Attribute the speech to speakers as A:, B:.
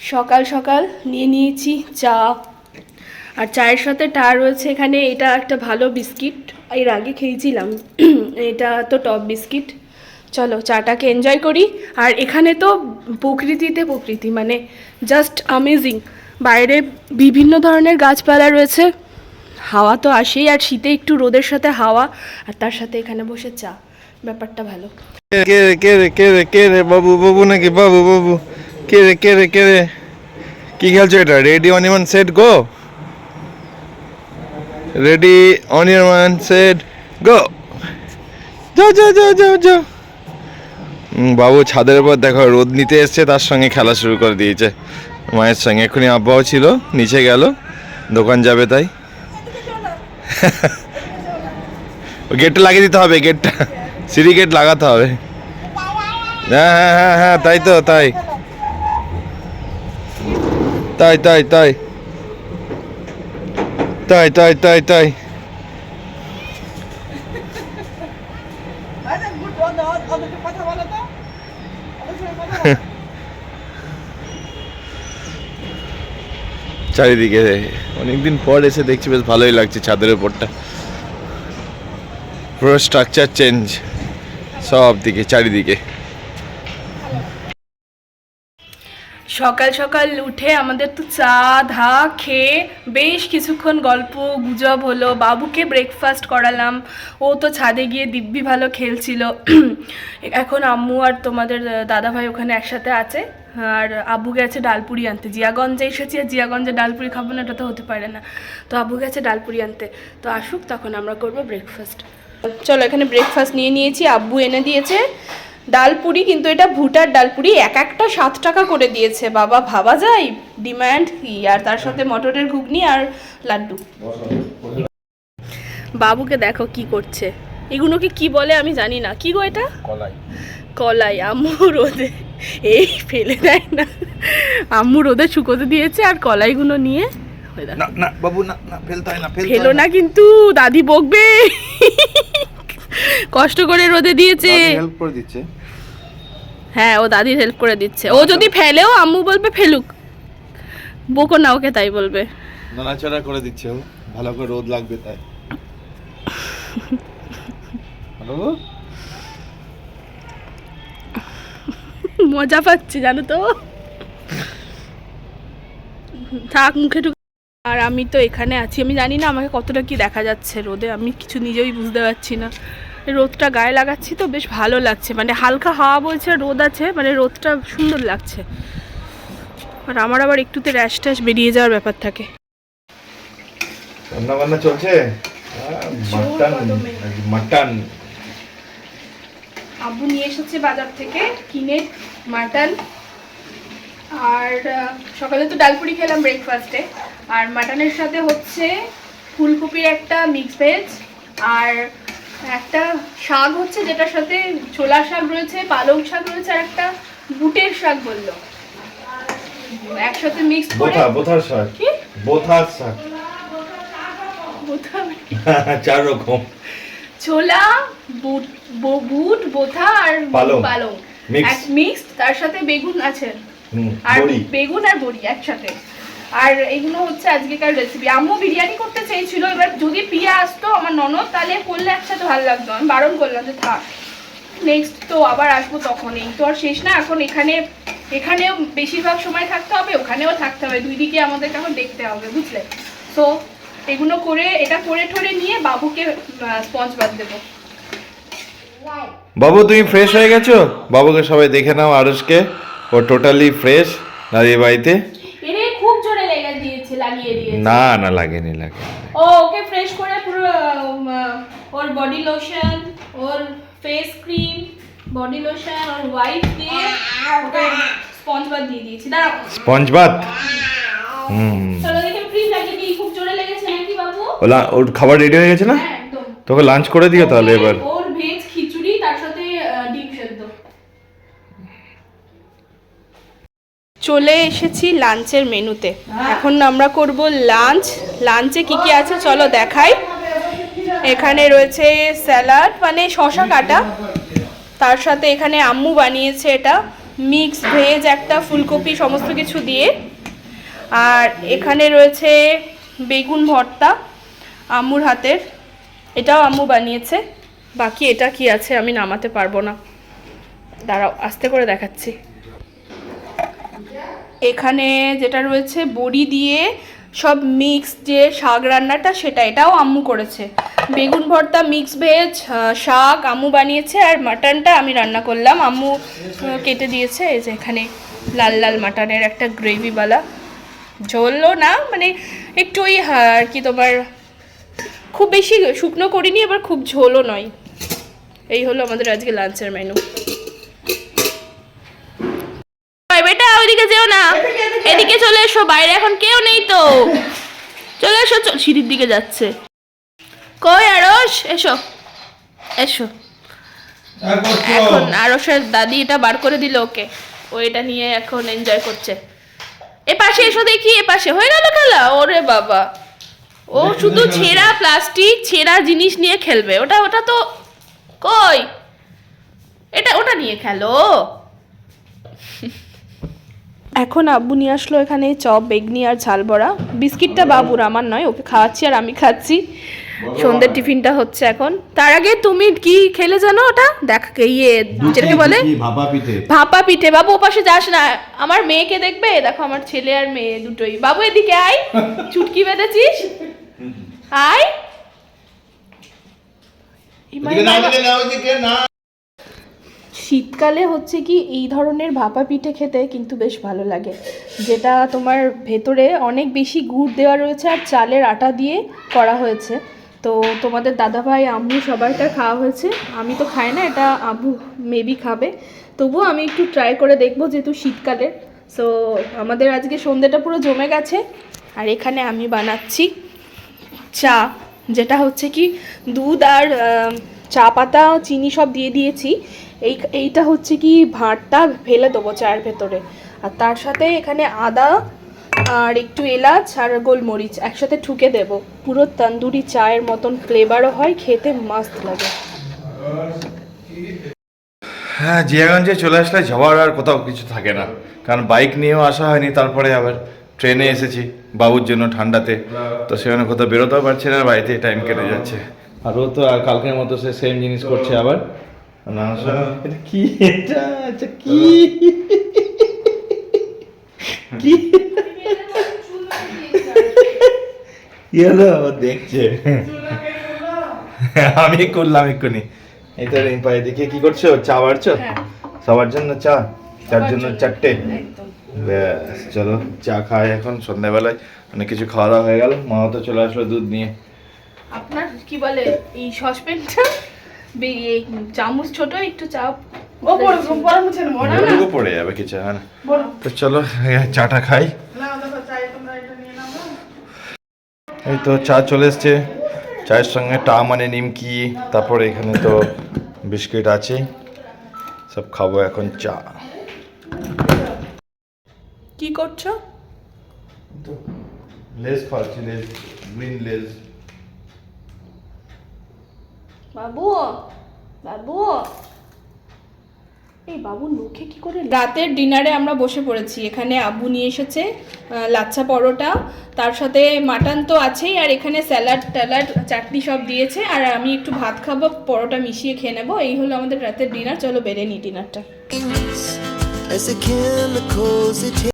A: সকাল সকাল নিয়ে নিয়েছি চা। আর চায়ের সাথে টা রয়েছে এখানে, এটা একটা ভালো বিস্কিট। এর আগে খেয়েছিলাম, এটা তো টপ বিস্কিট। চলো চাটাকে এনজয় করি। আর এখানে তো প্রকৃতিতে প্রকৃতি মানে জাস্ট আমেজিং বাইরে বিভিন্ন ধরনের গাছপালা রয়েছে, হাওয়া তো আসেই। আর শীতে একটু রোদের সাথে হাওয়া, আর তার সাথে এখানে বসে চা। ব্যাপারটা ভালো।
B: কে রে কে রে কে রে কে রে, বাবু বাবু নাকি? বাবু বাবু। কে রে কে রে কে রে? কি খেলছো এটা? Ready on set go ready on set go যাও যাও যাও যাও যাও বাবু ছাদের উপর দেখো, রোদ নিতে এসছে, তার সঙ্গে খেলা শুরু করে দিয়েছে। মায়ের সঙ্গে এক্ষুনি আব্বাও ছিল, নিচে গেল, দোকান যাবে তাই। গেটটা লাগিয়ে দিতে হবে, গেটটা। সিঁড়ি গেট লাগাতে হবে। হ্যাঁ হ্যাঁ হ্যাঁ হ্যাঁ তাই তো, তাই। তাই তাই তাই। তাই তাই তাই তাই। চারিদিকে অনেকদিন পর এসে দেখছি বেশ ভালোই লাগছে ছাদের উপরটা। পুরো স্ট্রাকচার চেঞ্জ সব দিকে চারিদিকে।
A: সকাল সকাল উঠে আমাদের তো চা, ধা খেয়ে বেশ কিছুক্ষণ গল্প গুজব হলো। বাবুকে ব্রেকফাস্ট করালাম। ও তো ছাদে গিয়ে দিব্যি ভালো খেলছিল। এখন আম্মু আর তোমাদের দাদাভাই ওখানে একসাথে আছে। আর আব্বু গেছে ডালপুরি আনতে। জিয়াগঞ্জে এসেছি আর জিয়াগঞ্জে ডালপুরি খাব না, এটা তো হতে পারে না। তো আব্বু গেছে ডালপুরি আনতে। তো আসুক, তখন আমরা করব ব্রেকফাস্ট চলো এখানে ব্রেকফাস্ট নিয়ে নিয়েছি। আব্বু এনে দিয়েছে। ডালপুরি কিন্তু এটা ভুটার ডালপুরি এক একটা সাত টাকা করে দিয়েছে। বাবা ভাবা যায়? ডিমান্ড কি? আর তার সাথে মটরের ঘুগনি আর লাড্ডু। বাবুকে দেখো কি করছে। এগুলোকে কি বলে আমি জানি না। কি গো এটা?
B: কলাই।
A: কলাই। আম্মু রোদে এই ফেলে দেয় না। আম্মু রোদে শুকোতে দিয়েছে আর কলাইগুলো নিয়ে
B: না না বাবু না না ফেলতে হয় না
A: ফেলো না। কিন্তু দাদি বকবে। কষ্ট করে রোদে দিয়েছে।
B: হেল্প করে দিচ্ছে।
A: হ্যাঁ ও দাদির হেল্প করে দিচ্ছে। ও যদি ফেলেও আম্মু বলবে ফেলুক। বকো না ওকে তাই বলবে।
B: নাড়াচাড়া করে দিচ্ছে ও। ভালো করে রোদ লাগবে তাই। হ্যালো
A: মজা পাচ্ছি জানো তো। থাক মুখে আর আমি তো এখানে আছি। আমি জানি না আমাকে কতটা কি দেখা যাচ্ছে রোদে। আমি কিছু নিজেই বুঝতে পারছি না। রোদটা গায়ে লাগাচ্ছি তো বেশ ভালো লাগছে। মানে হালকা হাওয়া বলছে রোদ আছে মানে রোদটা সুন্দর লাগছে। আর আমার আবার একটুতে র্যাশ ট্যাশ বেরিয়ে যাওয়ার ব্যাপার থাকে।
B: রান্না বান্না চলছে মাটন মাটন
A: আব্বু নিয়ে এসেছে বাজার থেকে কিনে মাটন আর সকালে তো ডালপুরি খেলাম ব্রেকফাস্টে আর মাটনের সাথে হচ্ছে ফুলকপির একটা মিক্স ভেজ আর একটা শাক হচ্ছে যেটার সাথে ছোলা শাক রয়েছে পালং শাক রয়েছে আর একটা বুটের শাক বলল। একসাথে মিক্স করে
B: বোথা বোথার শাক।
A: কি?
B: বোথার শাক।
A: বোথা
B: চার রকম।
A: ছোলা বুট বুট বোথা আর
B: পালং।
A: মিক্সড তার সাথে বেগুন আছে। আর বেগুন আর বড়ি একসাথে। আর এগুলো হচ্ছে আজকেকার রেসিপি আম্মু বিরিয়ানি করতে চেয়েছিল, এবার যদি পিয়া আসতো, আমার ননদ, তাহলে করলে একসাথে ভালো লাগতো। আমি বারণ করলাম যে থাক নেক্সট তো আবার আসব তখন এই তো আর শেষ না, এখন এখানে, এখানেও বেশিরভাগ সময় থাকতে হবে, ওখানেও থাকতে হবে। দুই দিকে আমাদেরকে এখন দেখতে হবে, বুঝলে? তো এগুলো করে, এটা করে ঠরে নিয়ে বাবুকে স্পঞ্জ বাদ দেবো।
B: বাবু, তুমি ফ্রেশ হয়ে গেছো? বাবুকে সবাই দেখে নাও আরসকে ও টোটালি ফ্রেশ দাঁড়িয়ে বাড়িতে।
A: লেগে দিয়েছে লাগিয়ে দিয়েছে?
B: না না লাগেনি লাগে
A: ও ওকে ফ্রেশ করে পুরো ওর বডি লোশন ওর ফেস ক্রিম বডি লোশন ওর ওয়াইপ দিয়ে স্পঞ্জ বাদ দিয়ে দিয়েছি। দাঁড়াও।
B: স্পঞ্জ বাত হুম।
A: চলো দেখে ক্রিম লাগিয়ে দিই। খুব জোরে লেগেছে নাকি বাবু?
B: ও লা- ওর খাবার রেডি হয়ে গেছে না?
A: হ্যাঁ
B: তোকে লাঞ্চ করে দিও তাহলে এবার।
A: ওর ভেজ চলে এসেছি লাঞ্চের মেনুতে। এখন আমরা করব লাঞ্চ। লাঞ্চে কি কি আছে চলো দেখাই। এখানে রয়েছে স্যালাড মানে শশা কাটা। তার সাথে এখানে আম্মু বানিয়েছে এটা। মিক্স ভেজ, একটা ফুলকপি, সমস্ত কিছু দিয়ে। আর এখানে রয়েছে বেগুন ভর্তা আম্মুর হাতের। এটাও আম্মু বানিয়েছে। বাকি এটা কি আছে আমি নামাতে পারব না। দাঁড়াও, আস্তে করে দেখাচ্ছি। এখানে যেটা রয়েছে, বড়ি দিয়ে সব মিক্স যে শাক রান্নাটা, সেটা এটাও আম্মু করেছে। বেগুন ভর্তা মিক্স ভেজ শাক আম্মু বানিয়েছে, আর মাটনটা আমি রান্না করলাম। আম্মু কেটে দিয়েছে, এই যে এখানে লাল লাল মাটনের একটা গ্রেভিওয়ালা। ঝোলও না মানে একটু ওই আর কি তোমার, খুব বেশি শুকনো করিনি, আবার খুব ঝোলও নয়। এই হলো আমাদের আজকে লাঞ্চের মেনু এসো বাইরে এখন কেউ নেই তো। চলে এসো সিঁড়ির দিকে যাচ্ছে। কই আরস এসো এসো। এখন আরসের দাদি এটা বার করে দিল ওকে। ও এটা নিয়ে এখন এনজয় করছে। এ পাশে এসো দেখি এ পাশে। হয়ে গেল খেলা? ওরে বাবা। ও শুধু ছেঁড়া প্লাস্টিক ছেঁড়া জিনিস নিয়ে খেলবে। ওটা ওটা তো কই? এটা ওটা নিয়ে খেলো। এখন আব্বু নিয়ে আসলো এখানে চপ বেগনি আর ঝাল বড়া। বিস্কিটটা বাবুর আমার নয় ওকে খাওয়াচ্ছি আর আমি খাচ্ছি। সন্ধ্যের টিফিনটা হচ্ছে এখন। তার আগে তুমি কি খেলে জানো ওটা? দেখ ইয়ে যেটাকে বলে?
C: ভাপা পিঠে।
A: বাবু ওপাশে যাস না। আমার মেয়েকে দেখবে? দেখো আমার ছেলে আর মেয়ে দুটোই। বাবু এদিকে আয়। চুটকি বেঁধেছিস? আয়। বাবা- শীতকালে হচ্ছে কি এই ধরনের ভাপা পিঠে খেতে কিন্তু বেশ ভালো লাগে। যেটা তোমার ভেতরে অনেক বেশি গুড় দেওয়া রয়েছে আর চালের আটা দিয়ে করা হয়েছে। তো তোমাদের দাদাভাই, আম্মু সবাইটা খাওয়া হয়েছে। আমি তো খাই না, এটা আব্বু মেবি খাবে। তবুও আমি একটু ট্রাই করে দেখব যেহেতু শীতকালের সো আমাদের আজকে সন্ধ্যেটা পুরো জমে গেছে। আর এখানে আমি বানাচ্ছি চা, যেটা হচ্ছে কি দুধ আর চা পাতা, চিনি সব দিয়ে দিয়েছি। এই এইটা হচ্ছে কি ভাঁড়টা ফেলে দেবো চায়ের ভেতরে। আর তার সাথে এখানে আদা আর একটু এলাচ আর গোলমরিচ একসাথে ঠুকে দেব। পুরো তন্দুরি চায়ের মতন ফ্লেভারও হয়, খেতে মাস্ত লাগে।
B: হ্যাঁ জিয়াগঞ্জে চলে আসলে যাওয়ার আর কোথাও কিছু থাকে না। কারণ বাইক নিয়েও আসা হয়নি, তারপরে আবার ট্রেনে এসেছি বাবুর জন্য ঠান্ডাতে। তো সেখানে কোথাও বেরোতেও পারছে না, বাড়িতে টাইম কেটে যাচ্ছে। আর ও তো কালকের মতো সে সেম জিনিস করছে আবার। না এটা কি? এটা এটা কি? কি? ও দেখছে। আমি করলাম এক্ষুনি। এই তো রিম্পা এদিকে কি করছ? চা বাড়ছো?
A: হ্যাঁ।
B: সবার জন্য চা? চার জন্য। চারটে? ব্যাস চলো চা খাই এখন সন্ধ্যাবেলায়। অনেক কিছু খাওয়া দাওয়া হয়ে গেল। মাও তো চলে আসলো দুধ নিয়ে।
A: আপনার কি বলে এই এই চামচ ছোট একটু চা ও বড় বড় মুছে নেব না?
B: ওটুকু পড়ে যাবে কিছু হ্যাঁ তো চলো চাটা খাই। এই তো চা চলে এসছে। চায়ের সঙ্গে টা মানে নিমকি তারপরে এখানে তো বিস্কিট আছে। সব খাব এখন চা।
A: কি করছ?
B: লেজ ফালছি লেজ গ্রিন লেজ।
A: বাবু বাবু। এই বাবু মুখে কি করে রাতের ডিনারে আমরা বসে পড়েছি। এখানে আব্বু নিয়ে এসেছে লাচ্ছা পরোটা। তার সাথে মাটন তো আছেই আর এখানে স্যালাড ট্যালাড চাটনি সব দিয়েছে। আর আমি একটু ভাত খাব পরোটা মিশিয়ে খেয়ে নেব। এই হলো আমাদের রাতের ডিনার। চলো বেড়ে নিই ডিনারটা।